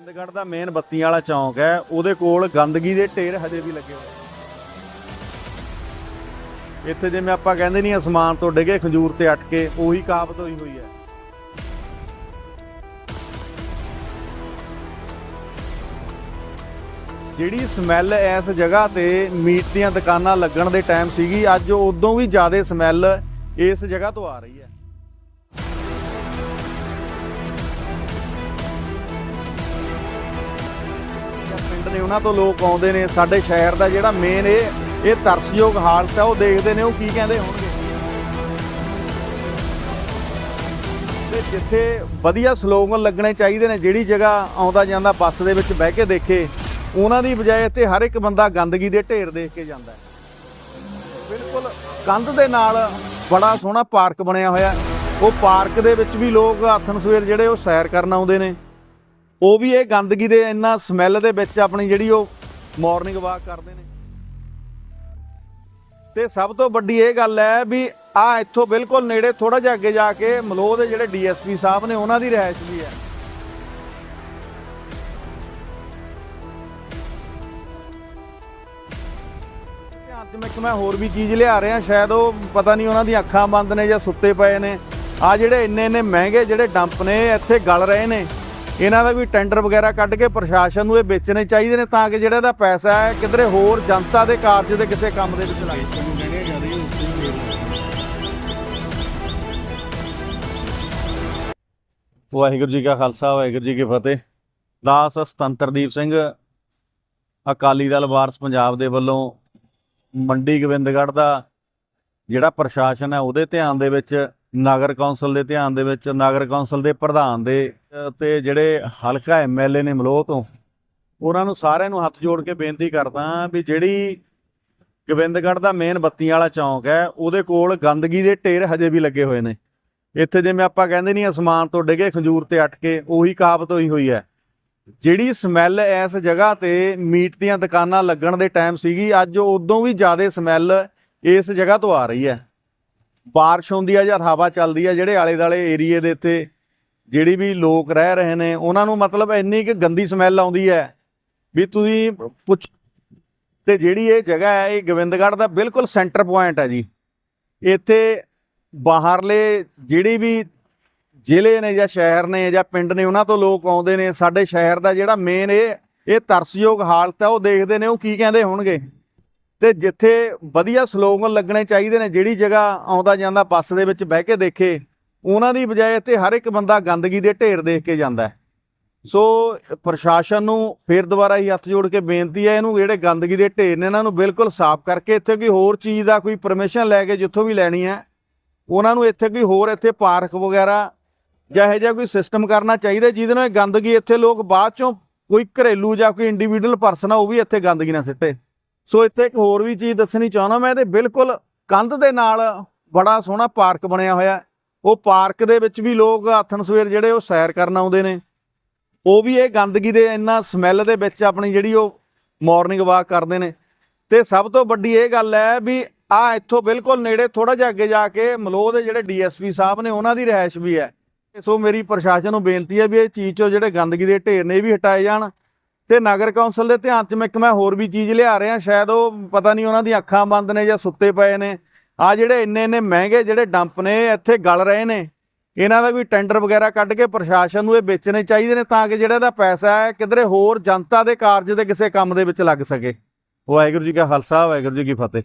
ਗੋਬਿੰਦਗੜ੍ਹ ਦਾ main ਬੱਤੀ ਵਾਲਾ ਚੌਂਕ ਹੈ, ਉਹਦੇ ਕੋਲ ਗੰਦਗੀ ਦੇ ਢੇਰ ਹਜੇ ਵੀ ਲੱਗੇ ਹੋਏ ਇੱਥੇ ਜਿਵੇਂ ਆਪਾਂ ਕਹਿੰਦੇ ਨਹੀਂ, ਅਸਮਾਨ ਤੋਂ ਡਿੱਗੇ ਖੰਜੂਰ ਤੇ ਅਟਕੇ ਉਹੀ ਕਾਬਤ ਹੋਈ ਹੋਈ ਹੈ। ਜਿਹੜੀ ਸਮੈਲ ਇਸ ਜਗ੍ਹਾ ਤੇ ਮੀਟ ਦੀਆਂ ਦੁਕਾਨਾਂ ਲੱਗਣ ਦੇ ਟਾਈਮ ਸੀਗੀ, ਅੱਜ ਉਦੋਂ ਵੀ ਜ਼ਿਆਦਾ ਸਮੈਲ ਇਸ ਜਗ੍ਹਾ ਤੋਂ ਆ ਰਹੀ ਹੈ। ਪਿੰਡ ਨੇ, ਉਹਨਾਂ ਤੋਂ ਲੋਕ ਆਉਂਦੇ ਨੇ, ਸਾਡੇ ਸ਼ਹਿਰ ਦਾ ਜਿਹੜਾ ਮੇਨ ਇਹ ਇਹ ਤਰਸਯੋਗ ਹਾਲਤ ਹੈ ਉਹ ਦੇਖਦੇ ਨੇ, ਉਹ ਕੀ ਕਹਿੰਦੇ ਹੋਣਗੇ। ਤੇ ਜਿੱਥੇ ਵਧੀਆ ਸਲੋਗਨ ਲੱਗਣੇ ਚਾਹੀਦੇ ਨੇ, ਜਿਹੜੀ ਜਗ੍ਹਾ ਆਉਂਦਾ ਜਾਂਦਾ ਬੱਸ ਦੇ ਵਿੱਚ ਬਹਿ ਕੇ ਦੇਖੇ, ਉਹਨਾਂ ਦੀ ਬਜਾਏ ਇੱਥੇ ਹਰ ਇੱਕ ਬੰਦਾ ਗੰਦਗੀ ਦੇ ਢੇਰ ਦੇਖ ਕੇ ਜਾਂਦਾ ਹੈ। ਬਿਲਕੁਲ ਕੰਧ ਦੇ ਨਾਲ ਬੜਾ ਸੋਹਣਾ ਪਾਰਕ ਬਣਿਆ ਹੋਇਆ ਉਹ ਪਾਰਕ ਦੇ ਵਿੱਚ ਵੀ ਲੋਕ ਆਥਣ ਸਵੇਰ ਜਿਹੜੇ ਉਹ ਸੈਰ ਕਰਨ ਆਉਂਦੇ ਨੇ। ਉਹ ਵੀ ਇਹ ਗੰਦਗੀ ਦੇ ਇੰਨਾ ਸਮੈਲ ਦੇ ਵਿੱਚ ਆਪਣੀ ਜਿਹੜੀ ਉਹ ਮਾਰਨਿੰਗ ਵਾਕ ਕਰਦੇ ਨੇ। ਤੇ ਸਭ ਤੋਂ ਵੱਡੀ ਇਹ ਗੱਲ ਹੈ ਵੀ ਆ ਇੱਥੋਂ ਬਿਲਕੁਲ ਨੇੜੇ ਥੋੜਾ ਜਿਹਾ ਅੱਗੇ ਜਾ ਕੇ ਮਲੋਹ ਦੇ ਜਿਹੜੇ ਡੀਐਸਪੀ ਸਾਹਿਬ ਨੇ, ਉਹਨਾਂ ਦੀ ਰਿਹਾਇਸ਼ ਵੀ ਹੈ। ਧਿਆਨ ਮੈਂ ਮੈਂ ਹੋਰ ਵੀ ਚੀਜ਼ ਲਿਆ ਰਿਹਾ, ਸ਼ਾਇਦ ਉਹ ਪਤਾ ਨਹੀਂ ਉਹਨਾਂ ਦੀਆਂ ਅੱਖਾਂ ਬੰਦ ਨੇ ਜਾਂ ਸੁੱਤੇ ਪਏ ਨੇ। ਆ ਜਿਹੜੇ ਇੰਨੇ ਇੰਨੇ ਮਹਿੰਗੇ ਜਿਹੜੇ ਡੰਪ ਨੇ, ਇੱਥੇ ਗਲ ਰਹੇ ਨੇ। ਇਹਨਾਂ ਦਾ ਵੀ ਟੈਂਡਰ ਵਗੈਰਾ ਕੱਢ ਕੇ ਪ੍ਰਸ਼ਾਸਨ ਨੂੰ ਇਹ ਵੇਚਣੇ ਚਾਹੀਦੇ ਨੇ ਤਾਂ ਕਿ ਜਿਹੜਾ ਇਹਦਾ ਪੈਸਾ ਹੈ ਕਿਧਰੇ ਹੋਰ ਜਨਤਾ ਦੇ ਕਾਰਜ ਦੇ ਕਿਸੇ ਕੰਮ ਦੇ ਵਿੱਚ ਲੱਗੇ। ਵਾਹਿਗੁਰੂ ਜੀ ਕਾ ਖਾਲਸਾ ਵਾਹਿਗੁਰੂ ਜੀ ਕੀ ਫਤਿਹ। ਦਾਸ ਸਤੰਤਰਦੀਪ ਸਿੰਘ ਅਕਾਲੀ ਦਲ ਵਾਰਸ ਪੰਜਾਬ ਦੇ ਵੱਲੋਂ ਮੰਡੀ ਗੋਬਿੰਦਗੜ੍ਹ ਦਾ ਜਿਹੜਾ ਪ੍ਰਸ਼ਾਸਨ ਹੈ ਉਹਦੇ ਧਿਆਨ ਦੇ ਵਿੱਚ ਨਗਰ ਕੌਂਸਲ ਦੇ ਧਿਆਨ ਦੇ ਵਿੱਚ ਨਗਰ ਕੌਂਸਲ ਦੇ ਪ੍ਰਧਾਨ ਦੇ ਅ, ਤੇ ਜਿਹੜੇ ਹਲਕਾ ਐਮਐਲਏ ਨੇ ਮਲੋਹ ਤੋਂ ਉਹਨਾਂ ਨੂੰ ਸਾਰਿਆਂ ਨੂੰ ਹੱਥ ਜੋੜ ਕੇ ਬੇਨਤੀ ਕਰਦਾ ਵੀ ਜਿਹੜੀ ਗੋਬਿੰਦਗੜ੍ਹ ਦਾ ਮੇਨ ਬੱਤੀ ਵਾਲਾ ਚੌਂਕ ਹੈ ਉਹਦੇ ਕੋਲ ਗੰਦਗੀ ਦੇ ਢੇਰ ਹਜੇ ਵੀ ਲੱਗੇ ਹੋਏ ਨੇ। ਇੱਥੇ ਜਿਵੇਂ ਆਪਾਂ ਕਹਿੰਦੇ ਨਹੀਂ ਅਸਮਾਨ ਤੋਂ ਡਿੱਗੇ ਖੰਜੂਰ ਤੇ ਅਟਕੇ ਉਹੀ ਕਾਬਤ ਹੋਈ ਹੋਈ ਹੈ। ਜਿਹੜੀ ਸਮੈਲ ਇਸ ਜਗ੍ਹਾ ਤੇ ਮੀਟ ਦੀਆਂ ਦੁਕਾਨਾਂ ਲੱਗਣ ਦੇ ਟਾਈਮ ਸੀਗੀ ਅੱਜ ਉਦੋਂ ਵੀ ਜ਼ਿਆਦਾ ਸਮੈਲ ਇਸ ਜਗ੍ਹਾ ਤੋਂ ਆ ਰਹੀ ਹੈ। ਬਾਰਿਸ਼ ਹੁੰਦੀ ਆ ਜਾਂ ਹਵਾ ਚੱਲਦੀ ਹੈ ਜਿਹੜੇ ਆਲੇ ਦਾਲੇ ਏਰੀਏ ਦੇ ਇੱਥੇ ਜਿਹੜੀ ਵੀ ਲੋਕ ਰਹਿ ਰਹੇ ਨੇ, ਉਹਨਾਂ ਨੂੰ ਮਤਲਬ ਇੰਨੀ ਕਿ ਗੰਦੀ ਸਮੈਲ ਆਉਂਦੀ ਹੈ ਵੀ ਤੁਸੀਂ ਪੁੱਛ ਤੇ ਜਿਹੜੀ ਇਹ ਜਗ੍ਹਾ ਹੈ, ਇਹ ਗੋਬਿੰਦਗੜ੍ਹ ਦਾ ਬਿਲਕੁਲ ਸੈਂਟਰ ਪੁਆਇੰਟ ਹੈ ਜੀ। ਇੱਥੇ ਬਾਹਰਲੇ ਜਿਹੜੀ ਵੀ ਜ਼ਿਲ੍ਹੇ ਨੇ ਜਾਂ ਸ਼ਹਿਰ ਨੇ ਜਾਂ ਪਿੰਡ ਨੇ, ਉਹਨਾਂ ਤੋਂ ਲੋਕ ਆਉਂਦੇ ਨੇ। ਸਾਡੇ ਸ਼ਹਿਰ ਦਾ ਜਿਹੜਾ ਮੇਨ ਇਹ ਇਹ ਤਰਸਯੋਗ ਹਾਲਤ ਹੈ, ਉਹ ਦੇਖਦੇ ਨੇ, ਉਹ ਕੀ ਕਹਿੰਦੇ ਹੋਣਗੇ? ਤੇ ਜਿੱਥੇ ਵਧੀਆ ਸਲੋਗਨ ਲੱਗਣੇ ਚਾਹੀਦੇ ਨੇ, ਜਿਹੜੀ ਜਗ੍ਹਾ ਆਉਂਦਾ ਜਾਂਦਾ ਬੱਸ ਦੇ ਵਿੱਚ ਬਹਿ ਕੇ ਦੇਖੇ, ਉਹਨਾਂ ਦੀ ਬਜਾਏ ਇੱਥੇ ਹਰ ਇੱਕ ਬੰਦਾ ਗੰਦਗੀ ਦੇ ਢੇਰ ਦੇਖ ਕੇ ਜਾਂਦਾ ਸੋ ਪ੍ਰਸ਼ਾਸਨ ਨੂੰ ਫੇਰ ਦੁਬਾਰਾ ਹੀ ਹੱਥ ਜੋੜ ਕੇ ਬੇਨਤੀ ਹੈ ਇਹਨੂੰ, ਜਿਹੜੇ ਗੰਦਗੀ ਦੇ ਢੇਰ ਨੇ ਇਹਨਾਂ ਨੂੰ ਬਿਲਕੁਲ ਸਾਫ਼ ਕਰਕੇ ਇੱਥੇ ਕੋਈ ਹੋਰ ਚੀਜ਼ ਦਾ ਕੋਈ ਪਰਮਿਸ਼ਨ ਲੈ ਕੇ ਜਿੱਥੋਂ ਵੀ ਲੈਣੀ ਹੈ, ਉਹਨਾਂ ਨੂੰ ਇੱਥੇ ਕੋਈ ਹੋਰ ਇੱਥੇ ਪਾਰਕ ਵਗੈਰਾ ਜਾਂ ਇਹੋ ਜਿਹਾ ਕੋਈ ਸਿਸਟਮ ਕਰਨਾ ਚਾਹੀਦਾ ਜਿਹਦੇ ਨਾਲ ਗੰਦਗੀ ਇੱਥੇ ਲੋਕ ਬਾਅਦ ਚੋਂ ਕੋਈ ਘਰੇਲੂ ਜਾਂ ਕੋਈ ਇੰਡੀਵਿਜੂਅਲ ਪਰਸਨ ਆ, ਉਹ ਵੀ ਇੱਥੇ ਗੰਦਗੀ ਨਾ ਸਿੱਟੇ। ਸੋ ਇੱਥੇ ਇੱਕ ਹੋਰ ਵੀ ਚੀਜ਼ ਦੱਸਣੀ ਚਾਹੁੰਦਾ ਮੈਂ, ਇਹਦੇ ਬਿਲਕੁਲ ਕੰਧ ਦੇ ਨਾਲ ਬੜਾ ਸੋਹਣਾ ਪਾਰਕ ਬਣਿਆ ਹੋਇਆ ਉਹ ਪਾਰਕ ਦੇ ਵਿੱਚ ਵੀ ਲੋਕ ਆਥਣ ਸਵੇਰ ਜਿਹੜੇ ਉਹ ਸੈਰ ਕਰਨ ਆਉਂਦੇ ਨੇ। ਉਹ ਵੀ ਇਹ ਗੰਦਗੀ ਦੇ ਇੰਨਾ ਸਮੈਲ ਦੇ ਵਿੱਚ ਆਪਣੀ ਜਿਹੜੀ ਉਹ ਮਾਰਨਿੰਗ ਵਾਕ ਕਰਦੇ ਨੇ। ਤੇ ਸਭ ਤੋਂ ਵੱਡੀ ਇਹ ਗੱਲ ਹੈ ਵੀ ਆ ਇੱਥੋਂ ਬਿਲਕੁਲ ਨੇੜੇ ਥੋੜਾ ਜਿਹਾ ਅੱਗੇ ਜਾ ਕੇ ਮਲੋਹ ਦੇ ਜਿਹੜੇ ਡੀਐਸਪੀ ਸਾਹਿਬ ਨੇ, ਉਹਨਾਂ ਦੀ ਰਿਹਾਇਸ਼ ਵੀ ਹੈ। ਸੋ ਮੇਰੀ ਪ੍ਰਸ਼ਾਸਨ ਨੂੰ ਬੇਨਤੀ ਹੈ ਵੀ ਇਹ ਚੀਜ਼ ਚੋਂ ਜਿਹੜੇ ਗੰਦਗੀ ਦੇ ਢੇਰ ਨੇ ਇਹ ਵੀ ਹਟਾਏ ਜਾਣ। ਤੇ ਨਗਰ ਕੌਂਸਲ ਦੇ ਧਿਆਨ 'ਚ ਮੈਂ ਇੱਕ ਮੈਂ ਹੋਰ ਵੀ ਚੀਜ਼ ਲਿਆ ਰਿਹਾ, ਸ਼ਾਇਦ ਉਹ ਪਤਾ ਨਹੀਂ ਉਹਨਾਂ ਦੀਆਂ ਅੱਖਾਂ ਬੰਦ ਨੇ ਜਾਂ ਸੁੱਤੇ ਪਏ ਨੇ। ਆ ਜਿਹੜੇ ਇੰਨੇ ਇੰਨੇ ਮਹਿੰਗੇ ਜਿਹੜੇ ਡੰਪ ਨੇ, ਇੱਥੇ ਗਲ ਰਹੇ ਨੇ। ਇਹਨਾਂ ਦਾ ਵੀ ਟੈਂਡਰ ਵਗੈਰਾ ਕੱਢ ਕੇ ਪ੍ਰਸ਼ਾਸਨ ਨੂੰ ਇਹ ਵੇਚਣੇ ਚਾਹੀਦੇ ਨੇ ਤਾਂ ਕਿ ਜਿਹੜਾ ਇਹਦਾ ਪੈਸਾ ਹੈ, ਕਿਧਰੇ ਹੋਰ ਜਨਤਾ ਦੇ ਕਾਰਜ ਦੇ ਕਿਸੇ ਕੰਮ ਦੇ ਵਿੱਚ ਲੱਗ ਸਕੇ। ਵਾਹਿਗੁਰੂ ਜੀ ਕਾ ਖਾਲਸਾ, ਵਾਹਿਗੁਰੂ ਜੀ ਕੀ ਫਤਿਹ।